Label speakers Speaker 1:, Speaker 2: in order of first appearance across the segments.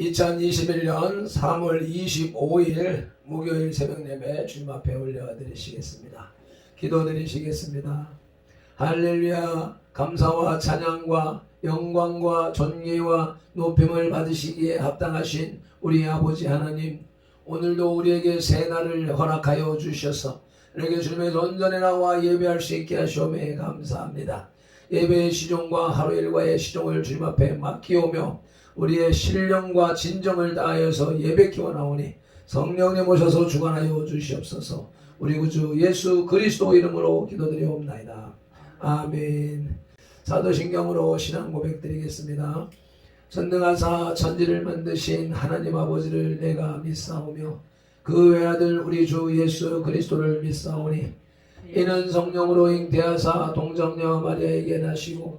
Speaker 1: 2021년 3월 25일 목요일 새벽 예배 주님 앞에 올려드리시겠습니다. 기도드리시겠습니다. 할렐루야 감사와 찬양과 영광과 존귀와 높임을 받으시기에 합당하신 우리 아버지 하나님 오늘도 우리에게 새 날을 허락하여 주셔서 이렇게 주님의 온전에 나와 예배할 수 있게 하시오매 감사합니다. 예배의 시종과 하루 일과의 시종을 주님 앞에 맡기오며 우리의 신령과 진정을 다하여서 예배키 원하오니 성령님 오셔서 주관하여 주시옵소서 우리 구주 예수 그리스도 이름으로 기도드리옵나이다. 아멘 사도신경으로 신앙 고백 드리겠습니다. 전능하사 천지를 만드신 하나님 아버지를 내가 믿사오며 그 외아들 우리 주 예수 그리스도를 믿사오니 이는 성령으로 잉태하사 동정녀 마리아에게 나시고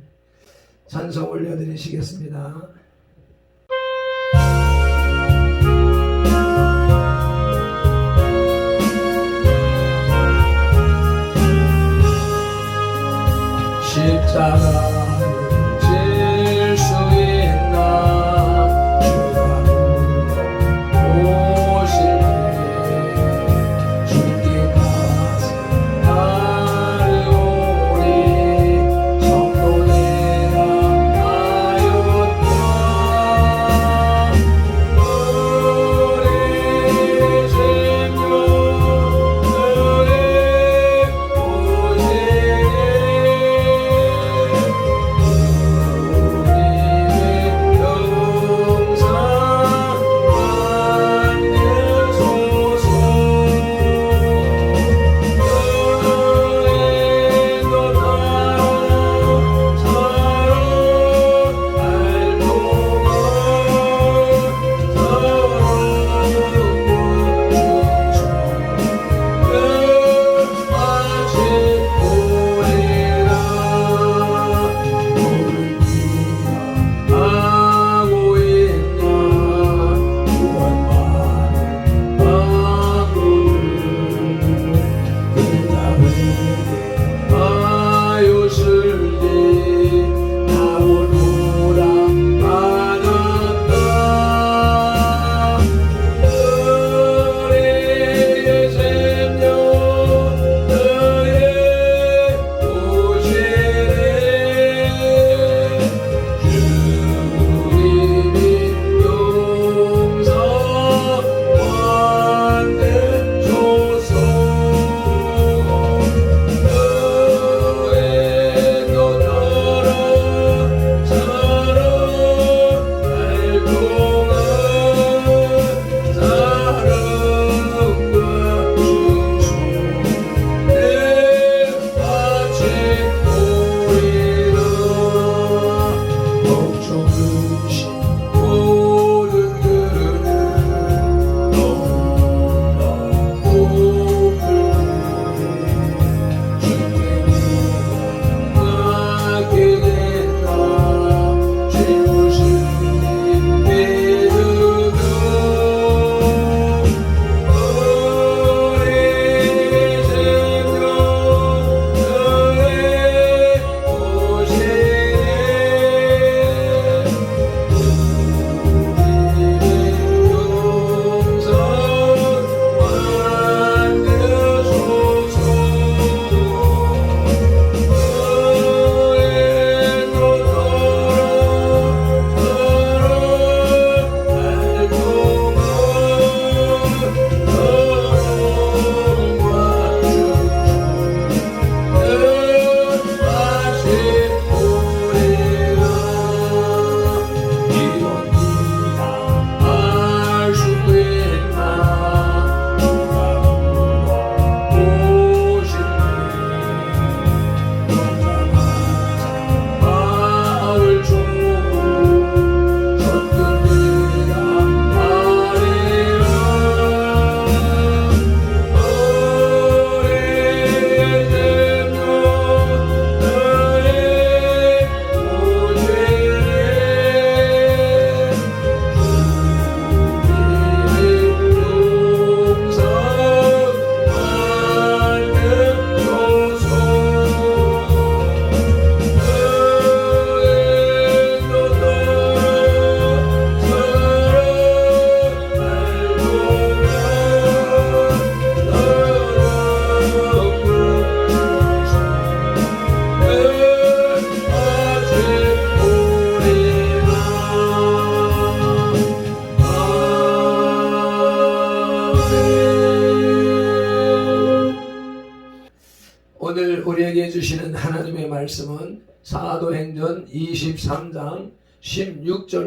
Speaker 1: 찬송 올려드리시겠습니다. 십자가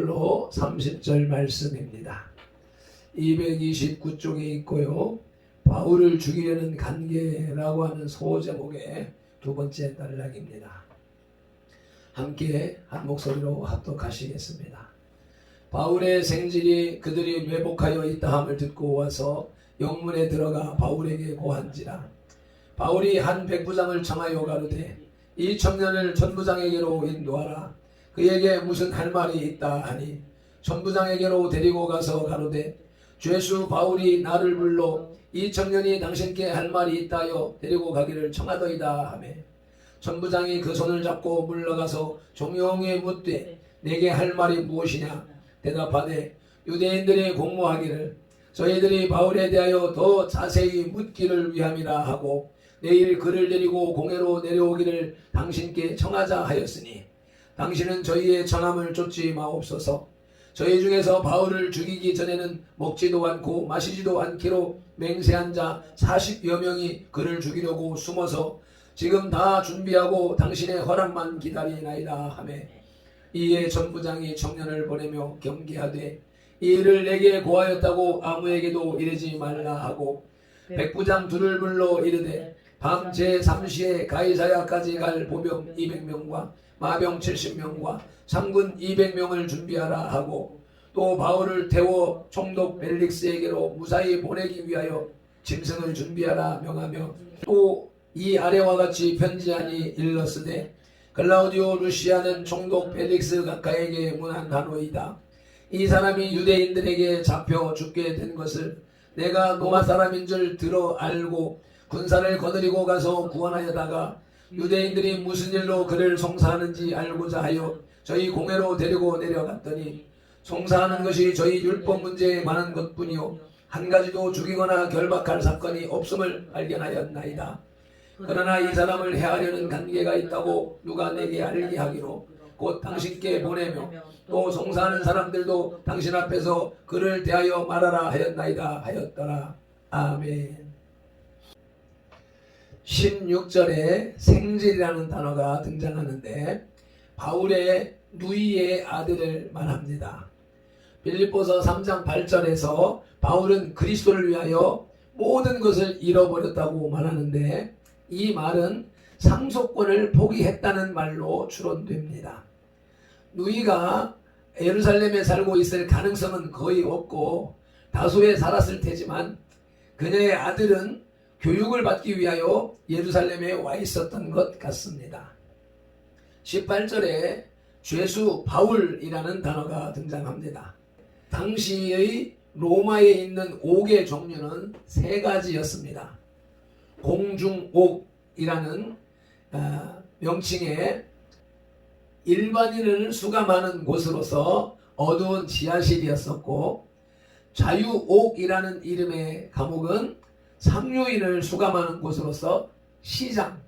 Speaker 1: 16절로 30절 말씀입니다. 229쪽에 있고요. 바울을 죽이려는 관계라고 하는 소제목의 두 번째 단락입니다. 함께 한 목소리로 합독하시겠습니다. 바울의 생질이 그들이 매복하여 있다함을 듣고 와서 영문에 들어가 바울에게 고한지라 바울이 한 백부장을 청하여 가로되 이 청년을 전부장에게로 인도하라 그에게 무슨 할 말이 있다 하니 전부장에게로 데리고 가서 가로되 죄수 바울이 나를 불러 이 청년이 당신께 할 말이 있다여 데리고 가기를 청하더이다. 하매 전부장이 그 손을 잡고 물러가서 종용에 묻되 내게 할 말이 무엇이냐? 대답하되 유대인들이 공모하기를 저희들이 바울에 대하여 더 자세히 묻기를 위함이라 하고 내일 그를 데리고 공회로 내려오기를 당신께 청하자 하였으니 당신은 저희의 청함을 쫓지 마옵소서. 저희 중에서 바울을 죽이기 전에는 먹지도 않고 마시지도 않기로 맹세한 자 40여 명이 그를 죽이려고 숨어서 지금 다 준비하고 당신의 허락만 기다리나이다 하매 이에 전부장이 청년을 보내며 경계하되 이 일을 내게 고하였다고 아무에게도 이르지 말라 하고 백부장 둘을 불러 이르되 밤 제3시에 가이사야까지 갈 보병 200명과 마병 70명과 상군 200명을 준비하라 하고 또 바울을 태워 총독 벨릭스에게로 무사히 보내기 위하여 짐승을 준비하라 명하며 또 이 아래와 같이 편지하니 일렀으되 글라우디오 루시아는 총독 벨릭스 가까에게 문안하노이다. 이 사람이 유대인들에게 잡혀 죽게 된 것을 내가 로마 사람인 줄 들어 알고 군사를 거느리고 가서 구원하여다가 유대인들이 무슨 일로 그를 송사하는지 알고자 하여 저희 공회로 데리고 내려갔더니 송사하는 것이 저희 율법 문제에 관한 것뿐이요 한 가지도 죽이거나 결박할 사건이 없음을 발견하였나이다. 그러나 이 사람을 해하려는 관계가 있다고 누가 내게 알게 하기로 곧 당신께 보내며 또 송사하는 사람들도 당신 앞에서 그를 대하여 말하라 하였나이다 하였더라. 아멘. 16절에 생질이라는 단어가 등장하는데 바울의 누이의 아들을 말합니다. 빌립보서 3장 8절에서 바울은 그리스도를 위하여 모든 것을 잃어버렸다고 말하는데 이 말은 상속권을 포기했다는 말로 추론됩니다. 누이가 예루살렘에 살고 있을 가능성은 거의 없고 다소에 살았을 테지만 그녀의 아들은 교육을 받기 위하여 예루살렘에 와 있었던 것 같습니다. 18절에 죄수 바울이라는 단어가 등장합니다. 당시의 로마에 있는 옥의 종류는 세 가지였습니다. 공중옥이라는 어, 명칭에 일반인을 수감하는 곳으로서 어두운 지하실이었었고 자유옥이라는 이름의 감옥은 상류인을 수감하는 곳으로서 시장,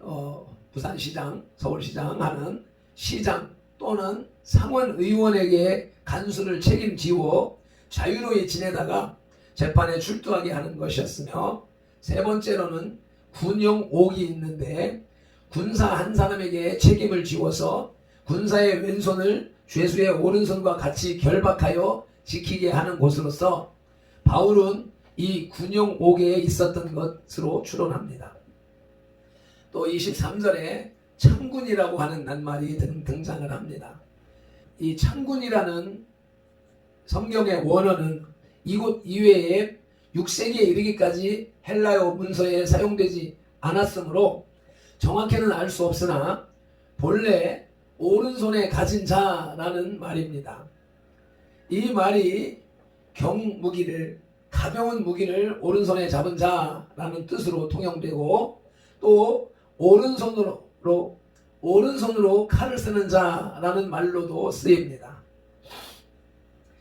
Speaker 1: 어, 부산시장, 서울시장 하는 시장 또는 상원의원에게 간수를 책임지고 자유로이 지내다가 재판에 출두하게 하는 것이었으며 세 번째로는 군용 옥이 있는데 군사 한 사람에게 책임을 지워서 군사의 왼손을 죄수의 오른손과 같이 결박하여 지키게 하는 곳으로서 바울은 이 군용옥에 있었던 것으로 추론합니다. 또 23절에 창군이라고 하는 낱말이 등장을 합니다. 이 창군이라는 성경의 원어는 이곳 이외에 6세기에 이르기까지 헬라어 문서에 사용되지 않았으므로 정확히는 알 수 없으나 본래 오른손에 가진 자라는 말입니다. 이 말이 경무기를 가벼운 무기를 오른손에 잡은 자라는 뜻으로 통용되고 또 오른손으로 오른손으로 칼을 쓰는 자라는 말로도 쓰입니다.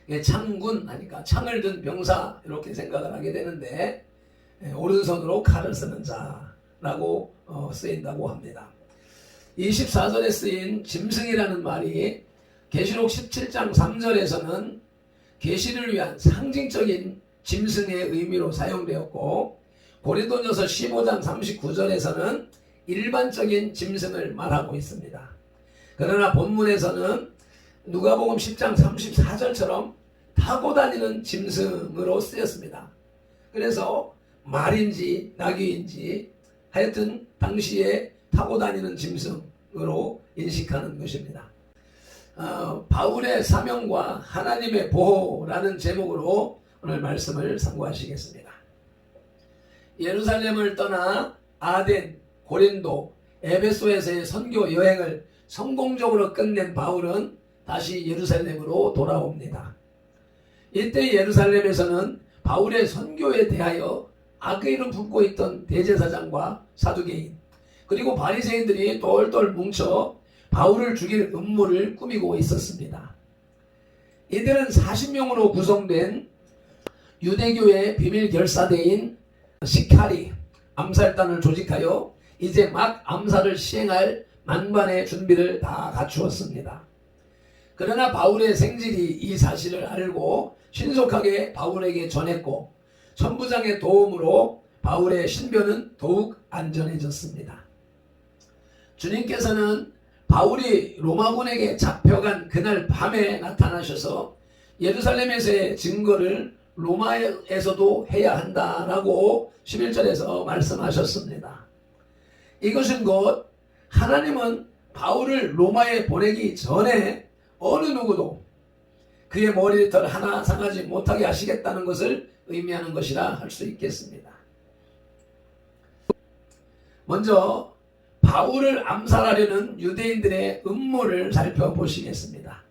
Speaker 1: 예, 창군 하니까 창을 든 병사 이렇게 생각을 하게 되는데 예, 오른손으로 칼을 쓰는 자라고 어, 쓰인다고 합니다. 24절에 쓰인 짐승이라는 말이 계시록 17장 3절에서는 계시를 위한 상징적인 짐승의 의미로 사용되었고 고린도전서 15장 39절에서는 일반적인 짐승을 말하고 있습니다. 그러나 본문에서는 누가복음 10장 34절처럼 타고 다니는 짐승으로 쓰였습니다. 그래서 말인지 나귀인지 하여튼 당시에 타고 다니는 짐승으로 인식하는 것입니다. 어, 바울의 사명과 하나님의 보호라는 제목으로 오늘 말씀을 상고하시겠습니다. 예루살렘을 떠나 아덴, 고린도, 에베소에서의 선교 여행을 성공적으로 끝낸 바울은 다시 예루살렘으로 돌아옵니다. 이때 예루살렘에서는 바울의 선교에 대하여 악의를 품고 있던 대제사장과 사두개인 그리고 바리새인들이 똘똘 뭉쳐 바울을 죽일 음모를 꾸미고 있었습니다. 이들은 40명으로 구성된 유대교의 비밀 결사대인 시카리 암살단을 조직하여 이제 막 암살을 시행할 만반의 준비를 다 갖추었습니다. 그러나 바울의 생질이 이 사실을 알고 신속하게 바울에게 전했고 천부장의 도움으로 바울의 신변은 더욱 안전해졌습니다. 주님께서는 바울이 로마군에게 잡혀간 그날 밤에 나타나셔서 예루살렘에서의 증거를 로마에서도 해야 한다라고 11절에서 말씀하셨습니다. 이것은 곧 하나님은 바울을 로마에 보내기 전에 어느 누구도 그의 머리털 하나 상하지 못하게 하시겠다는 것을 의미하는 것이라 할 수 있겠습니다. 먼저 바울을 암살하려는 유대인들의 음모를 살펴보시겠습니다.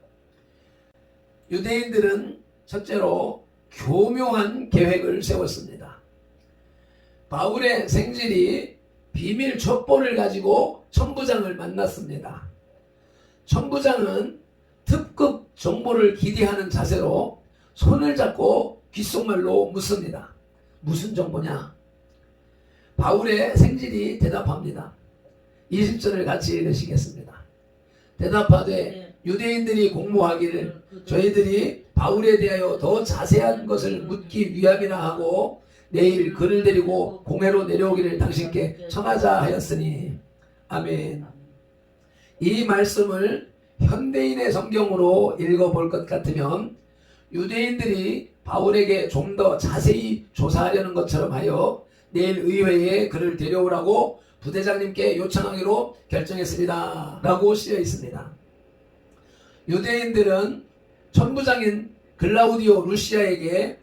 Speaker 1: 유대인들은 첫째로 교묘한 계획을 세웠습니다. 바울의 생질이 비밀 첩보를 가지고 천부장을 만났습니다. 천부장은 특급 정보를 기대하는 자세로 손을 잡고 귓속말로 묻습니다. 무슨 정보냐? 바울의 생질이 대답합니다. 20절을 같이 읽으시겠습니다. 대답하되 유대인들이 공모하기를 저희들이 바울에 대하여 더 자세한 것을 묻기 위함이라 하고 내일 그를 데리고 공회로 내려오기를 당신께 청하자 하였으니 아멘. 이 말씀을 현대인의 성경으로 읽어볼 것 같으면 유대인들이 바울에게 좀 더 자세히 조사하려는 것처럼 하여 내일 의회에 그를 데려오라고 부대장님께 요청하기로 결정했습니다. 라고 쓰여 있습니다. 유대인들은 천부장인 글라우디오 루시아에게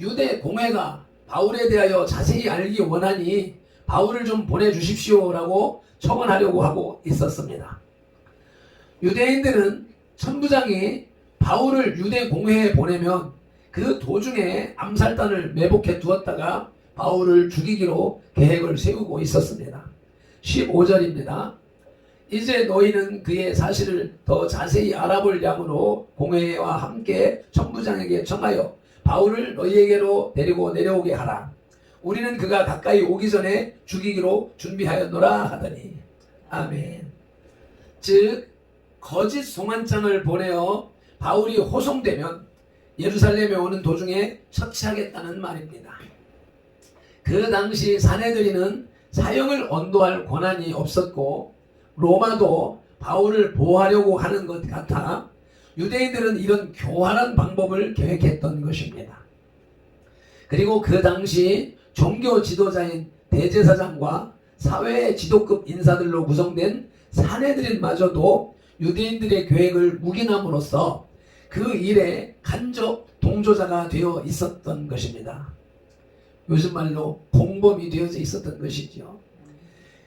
Speaker 1: 유대 공회가 바울에 대하여 자세히 알기 원하니 바울을 좀 보내주십시오라고 청원하려고 하고 있었습니다. 유대인들은 천부장이 바울을 유대 공회에 보내면 그 도중에 암살단을 매복해 두었다가 바울을 죽이기로 계획을 세우고 있었습니다. 15절입니다. 이제 너희는 그의 사실을 더 자세히 알아볼 양으로 공회와 함께 천부장에게 청하여 바울을 너희에게로 데리고 내려오게 하라. 우리는 그가 가까이 오기 전에 죽이기로 준비하였노라 하더니 아멘. 즉 거짓 송환장을 보내어 바울이 호송되면 예루살렘에 오는 도중에 처치하겠다는 말입니다. 그 당시 사내들이는 사형을 언도할 권한이 없었고 로마도 바울을 보호하려고 하는 것 같아 유대인들은 이런 교활한 방법을 계획했던 것입니다. 그리고 그 당시 종교 지도자인 대제사장과 사회의 지도급 인사들로 구성된 사내들인마저도 유대인들의 계획을 묵인함으로써 그 일에 간접 동조자가 되어 있었던 것입니다. 요즘 말로 공범이 되어져 있었던 것이죠.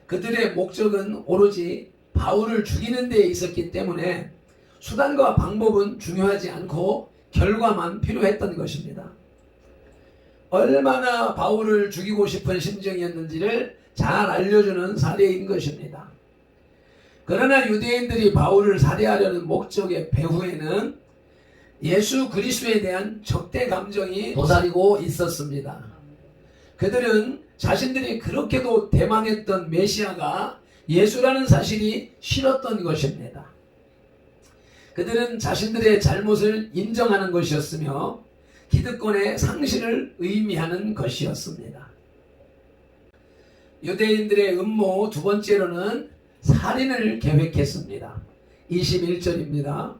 Speaker 1: 그들의 목적은 오로지 바울을 죽이는 데 있었기 때문에 수단과 방법은 중요하지 않고 결과만 필요했던 것입니다. 얼마나 바울을 죽이고 싶은 심정이었는지를 잘 알려주는 사례인 것입니다. 그러나 유대인들이 바울을 살해하려는 목적의 배후에는 예수 그리스도에 대한 적대 감정이 도사리고 있었습니다. 그들은 자신들이 그렇게도 대망했던 메시아가 예수라는 사실이 싫었던 것입니다. 그들은 자신들의 잘못을 인정하는 것이었으며 기득권의 상실을 의미하는 것이었습니다. 유대인들의 음모 두 번째로는 살인을 계획했습니다. 21절입니다.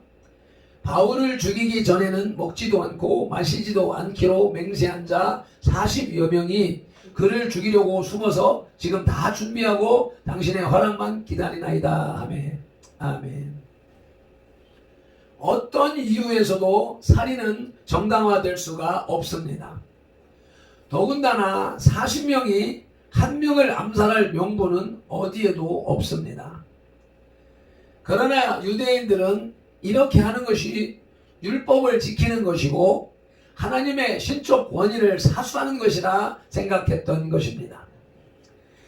Speaker 1: 바울을 죽이기 전에는 먹지도 않고 마시지도 않기로 맹세한 자 40여 명이 그를 죽이려고 숨어서 지금 다 준비하고 당신의 허락만 기다리나이다. 아멘. 아멘. 어떤 이유에서도 살인은 정당화될 수가 없습니다. 더군다나 40명이 한 명을 암살할 명분은 어디에도 없습니다. 그러나 유대인들은 이렇게 하는 것이 율법을 지키는 것이고 하나님의 신적 권위를 사수하는 것이라 생각했던 것입니다.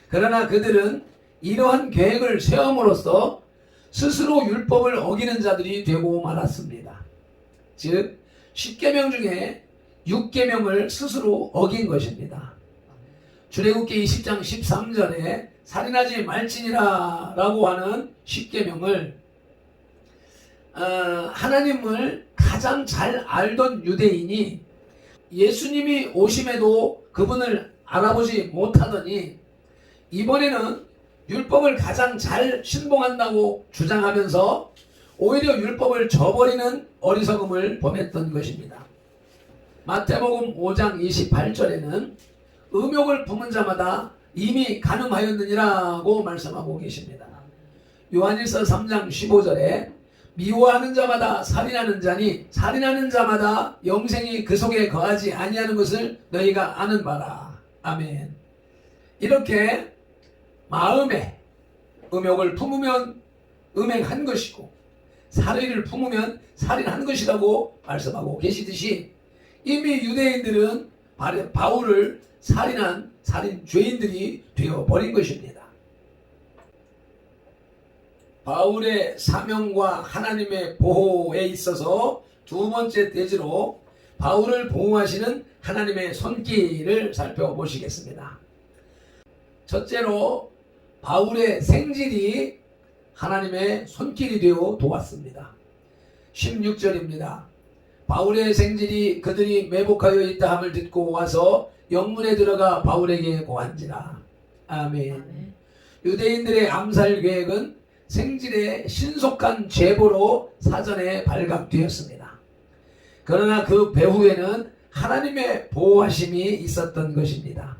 Speaker 1: 그러나 그들은 이러한 계획을 세움으로써 스스로 율법을 어기는 자들이 되고 말았습니다. 즉 10계명 중에 6계명을 스스로 어긴 것입니다. 출애굽기 20장 13절에 살인하지 말지니라 라고 하는 10계명을 어, 하나님을 가장 잘 알던 유대인이 예수님이 오심에도 그분을 알아보지 못하더니 이번에는 율법을 가장 잘 신봉한다고 주장하면서 오히려 율법을 저버리는 어리석음을 범했던 것입니다. 마태복음 5장 28절에는 음욕을 품은 자마다 이미 가늠하였느니라고 말씀하고 계십니다. 요한일서 3장 15절에 미워하는 자마다 살인하는 자니 살인하는 자마다 영생이 그 속에 거하지 아니하는 것을 너희가 아는 바라. 아멘. 이렇게 마음에 음욕을 품으면 음행한 것이고 살인을 품으면 살인한 것이라고 말씀하고 계시듯이 이미 유대인들은 바울을 살인한 살인 죄인들이 되어 버린 것입니다. 바울의 사명과 하나님의 보호에 있어서 두 번째 대지로 바울을 보호하시는 하나님의 손길을 살펴보시겠습니다. 첫째로 바울의 생질이 하나님의 손길이 되어 도왔습니다. 16절입니다. 바울의 생질이 그들이 매복하여 있다 함을 듣고 와서 영문에 들어가 바울에게 고한지라. 아멘. 유대인들의 암살 계획은 생질의 신속한 제보로 사전에 발각되었습니다. 그러나 그 배후에는 하나님의 보호하심이 있었던 것입니다.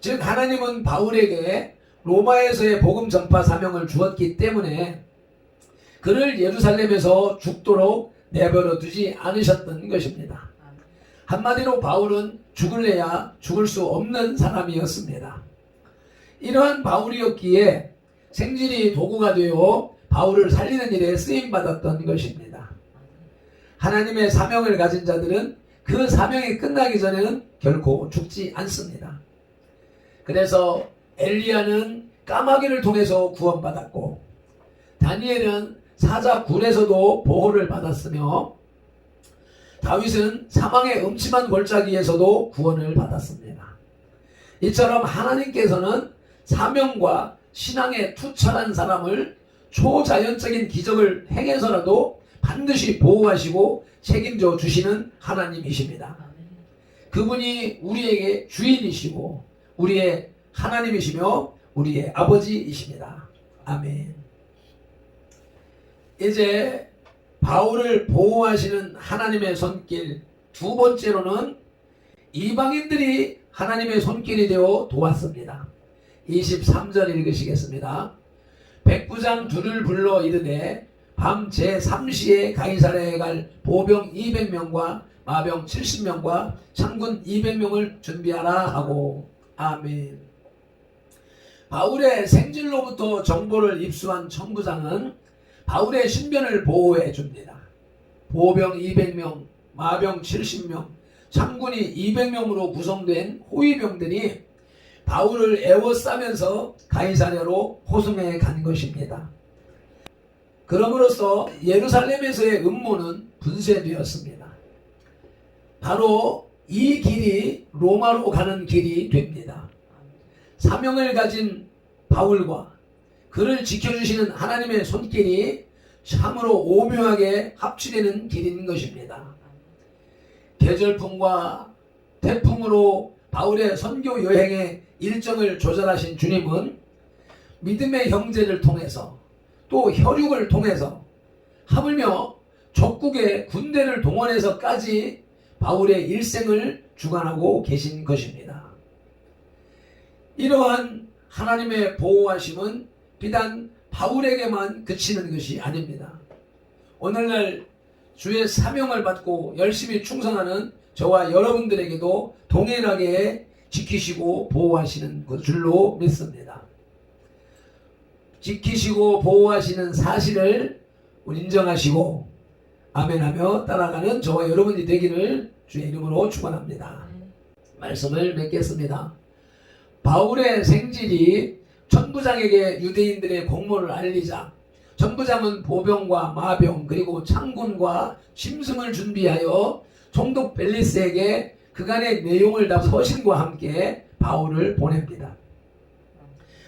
Speaker 1: 즉 하나님은 바울에게 로마에서의 복음 전파 사명을 주었기 때문에 그를 예루살렘에서 죽도록 내버려 두지 않으셨던 것입니다. 한마디로 바울은 죽을래야 죽을 수 없는 사람이었습니다. 이러한 바울이었기에 생질이 도구가 되어 바울을 살리는 일에 쓰임 받았던 것입니다. 하나님의 사명을 가진 자들은 그 사명이 끝나기 전에는 결코 죽지 않습니다. 그래서 엘리야는 까마귀를 통해서 구원받았고 다니엘은 사자 굴에서도 보호를 받았으며 다윗은 사망의 음침한 골짜기에서도 구원을 받았습니다. 이처럼 하나님께서는 사명과 신앙에 투철한 사람을 초자연적인 기적을 행해서라도 반드시 보호하시고 책임져 주시는 하나님이십니다. 그분이 우리에게 주인이시고 우리의 하나님이시며 우리의 아버지이십니다. 아멘. 이제 바울을 보호하시는 하나님의 손길 두 번째로는 이방인들이 하나님의 손길이 되어 도왔습니다. 23절 읽으시겠습니다. 백부장 둘을 불러 이르되 밤 제3시에 가이사랴에 갈 보병 200명과 마병 70명과 창군 200명을 준비하라 하고 아멘. 바울의 생질로부터 정보를 입수한 청부장은 바울의 신변을 보호해 줍니다. 보병 200명, 마병 70명, 창군이 200명으로 구성된 호위병들이 바울을 애워싸면서 가이사랴로 호송해 간 것입니다. 그럼으로써 예루살렘에서의 음모는 분쇄되었습니다. 바로 이 길이 로마로 가는 길이 됩니다. 사명을 가진 바울과 그를 지켜주시는 하나님의 손길이 참으로 오묘하게 합치되는 길인 것입니다. 계절풍과 태풍으로 바울의 선교 여행의 일정을 조절하신 주님은 믿음의 형제를 통해서 또 혈육을 통해서 하물며 적국의 군대를 동원해서까지 바울의 일생을 주관하고 계신 것입니다. 이러한 하나님의 보호하심은 비단 바울에게만 그치는 것이 아닙니다. 오늘날 주의 사명을 받고 열심히 충성하는 저와 여러분들에게도 동일하게 지키시고 보호하시는 그 줄로 믿습니다. 지키시고 보호하시는 사실을 인정하시고 아멘하며 따라가는 저와 여러분이 되기를 주의 이름으로 축원합니다. 말씀을 맺겠습니다. 바울의 생질이 천부장에게 유대인들의 공모를 알리자 천부장은 보병과 마병 그리고 창군과 심승을 준비하여 총독 벨리스에게 그간의 내용을 다 서신과 함께 바울을 보냅니다.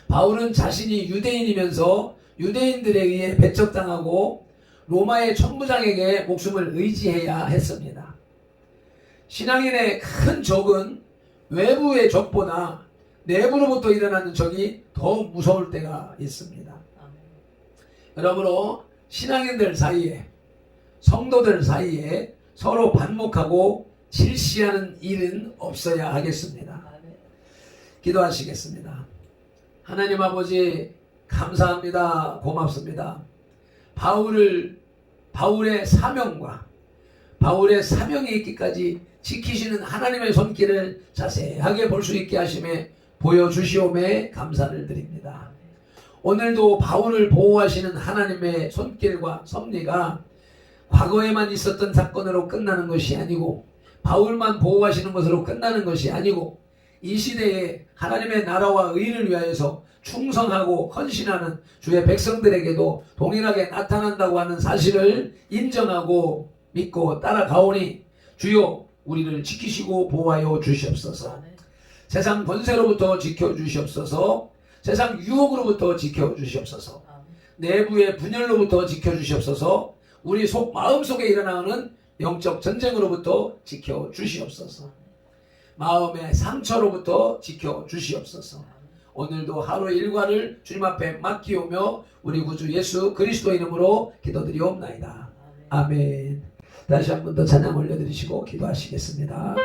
Speaker 1: 바울은 자신이 유대인이면서 유대인들에 의해 배척당하고 로마의 천부장에게 목숨을 의지해야 했습니다. 신앙인의 큰 적은 외부의 적보다 내부로부터 일어나는 적이 더 무서울 때가 있습니다. 여러분으로 신앙인들 사이에 성도들 사이에 서로 반목하고 질시하는 일은 없어야 하겠습니다. 기도하시겠습니다. 하나님 아버지 감사합니다. 고맙습니다. 바울을 바울의 사명과 바울의 사명에 있기까지 지키시는 하나님의 손길을 자세하게 볼 수 있게 하심에 보여주시오매 감사를 드립니다. 오늘도 바울을 보호하시는 하나님의 손길과 섭리가 과거에만 있었던 사건으로 끝나는 것이 아니고 바울만 보호하시는 것으로 끝나는 것이 아니고 이 시대에 하나님의 나라와 의를 위하여서 충성하고 헌신하는 주의 백성들에게도 동일하게 나타난다고 하는 사실을 인정하고 믿고 따라가오니 주여 우리를 지키시고 보호하여 주시옵소서. 세상 권세로부터 지켜 주시옵소서. 세상 유혹으로부터 지켜 주시옵소서. 내부의 분열로부터 지켜 주시옵소서. 우리 속 마음 속에 일어나는 영적 전쟁으로부터 지켜 주시옵소서. 마음의 상처로부터 지켜 주시옵소서. 오늘도 하루 일과를 주님 앞에 맡기오며 우리 구주 예수 그리스도 이름으로 기도드리옵나이다. 아멘. 다시 한 번 더 찬양 올려드리시고 기도하시겠습니다.